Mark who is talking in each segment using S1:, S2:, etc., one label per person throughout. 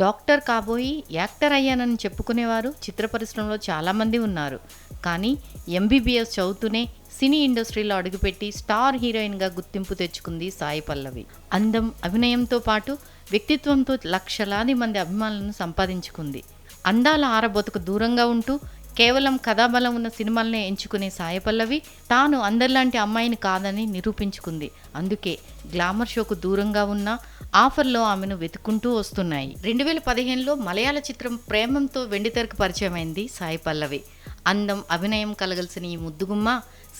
S1: Doctor కాబోయి actor అయ్యానని చెప్పుకునేవారు చిత్ర పరిశ్రమలో చాలామంది ఉన్నారు. కానీ ఎంబీబీఎస్ చదువుతూనే సినీ ఇండస్ట్రీలో అడుగుపెట్టి స్టార్ హీరోయిన్గా గుర్తింపు తెచ్చుకుంది సాయి పల్లవి. అందం అభినయంతో పాటు వ్యక్తిత్వంతో లక్షలాది మంది అభిమానులను సంపాదించుకుంది. అందాల ఆరబోతకు దూరంగా ఉంటూ కేవలం కథాబలం ఉన్న సినిమాలనే ఎంచుకునే సాయి పల్లవి తాను అందరిలాంటి అమ్మాయిని కాదని నిరూపించుకుంది. అందుకే గ్లామర్ షోకు దూరంగా ఉన్న ఆఫర్లో ఆమెను వెతుక్కుంటూ వస్తున్నాయి. రెండు వేల పదిహేనులో మలయాళ చిత్రం ప్రేమంతో వెండితెరకు పరిచయమైంది సాయి పల్లవి. అందం అభినయం కలగలిసిన ఈ ముద్దుగుమ్మ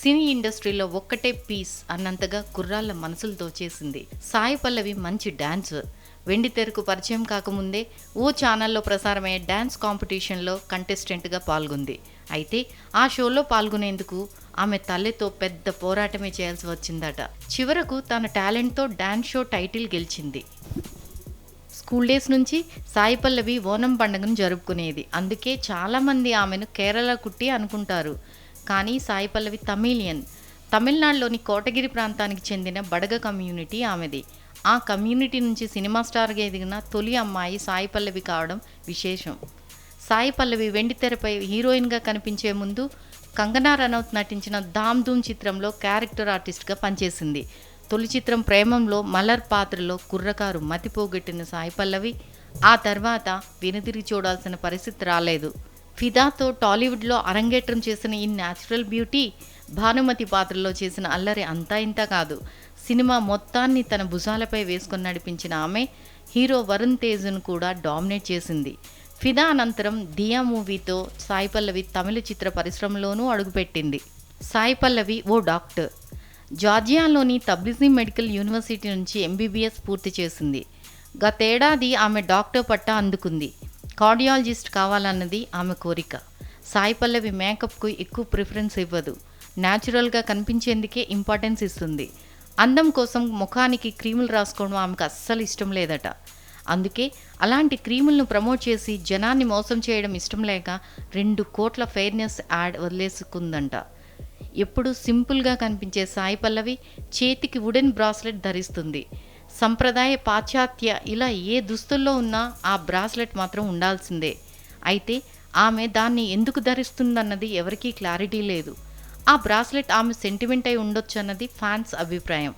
S1: సినీ ఇండస్ట్రీలో ఒక్కటే పీస్ అన్నంతగా కుర్రాళ్ళ మనసులు దోచేసింది సాయి పల్లవి మంచి డాన్సర్. వెండి తెరకు పరిచయం కాకముందే ఓ ఛానల్లో ప్రసారమయ్యే డ్యాన్స్ కాంపిటీషన్లో కంటెస్టెంట్గా పాల్గొంది. అయితే ఆ షోలో పాల్గొనేందుకు ఆమె తల్లితో పెద్ద పోరాటమే చేయాల్సి వచ్చిందట. చివరకు తన టాలెంట్తో డ్యాన్స్ షో టైటిల్ గెలిచింది. స్కూల్ డేస్ నుంచి సాయి పల్లవి ఓనం పండుగను జరుపుకునేది. అందుకే చాలామంది ఆమెను కేరళ కుట్టి అనుకుంటారు. కానీ సాయి పల్లవి తమిళియన్. తమిళనాడులోని కోటగిరి ప్రాంతానికి చెందిన బడగ కమ్యూనిటీ ఆమెది. ఆ కమ్యూనిటీ నుంచి సినిమా స్టార్గా ఎదిగిన తొలి అమ్మాయి సాయి పల్లవి కావడం విశేషం. సాయి పల్లవి వెండితెరపై హీరోయిన్గా కనిపించే ముందు కంగనా రనౌత్ నటించిన ధామ్ ధూమ్ చిత్రంలో క్యారెక్టర్ ఆర్టిస్ట్గా పనిచేసింది. తొలి చిత్రం ప్రేమంలో మలర్ పాత్రలో కుర్రకారు మతిపోగొట్టిన సాయి పల్లవి ఆ తర్వాత వెనుదిరిగి చూడాల్సిన పరిస్థితి రాలేదు. ఫిదాతో టాలీవుడ్లో అరంగేట్రం చేసిన ఈ న్యాచురల్ బ్యూటీ భానుమతి పాత్రలో చేసిన అల్లరి అంతా ఇంత కాదు. సినిమా మొత్తాన్ని తన భుజాలపై వేసుకొని నడిపించిన ఆమె హీరో వరుణ్ తేజ్ను కూడా డామినేట్ చేసింది. ఫిదా అనంతరం దియా మూవీతో సాయి పల్లవి తమిళ చిత్ర పరిశ్రమలోనూ అడుగుపెట్టింది. సాయి పల్లవి ఓ డాక్టర్. జార్జియాలోని తబ్లిజీ మెడికల్ యూనివర్సిటీ నుంచి ఎంబీబీఎస్ పూర్తి చేసింది. గతేడాది ఆమె డాక్టర్ పట్టా అందుకుంది. కార్డియాలజిస్ట్ కావాలన్నది ఆమె కోరిక. సాయి పల్లవి మేకప్కు ఎక్కువ ప్రిఫరెన్స్ ఇవ్వదు. న్యాచురల్గా కనిపించేందుకే ఇంపార్టెన్స్ ఇస్తుంది. అందం కోసం ముఖానికి క్రీములు రాసుకోవడం ఆమెకు అస్సలు ఇష్టం లేదట. అందుకే అలాంటి క్రీములను ప్రమోట్ చేసి జనాన్ని మోసం చేయడం ఇష్టం లేక రెండు కోట్ల ఫెయిర్నెస్ యాడ్ వదిలేసుకుందంట. ఎప్పుడు సింపుల్గా కనిపించే సాయి పల్లవి చేతికి వుడెన్ బ్రాస్లెట్ ధరిస్తుంది. సంప్రదాయ పాశ్చాత్య ఇలా ఏ దుస్తుల్లో ఉన్నా ఆ బ్రాస్లెట్ మాత్రం ఉండాల్సిందే. అయితే ఆమె దాన్ని ఎందుకు ధరిస్తుందన్నది ఎవరికీ క్లారిటీ లేదు. ఆ బ్రాస్లెట్ ఆమె సెంటిమెంట్ అయి ఉండొచ్చు అన్నది ఫ్యాన్స్ అభిప్రాయం.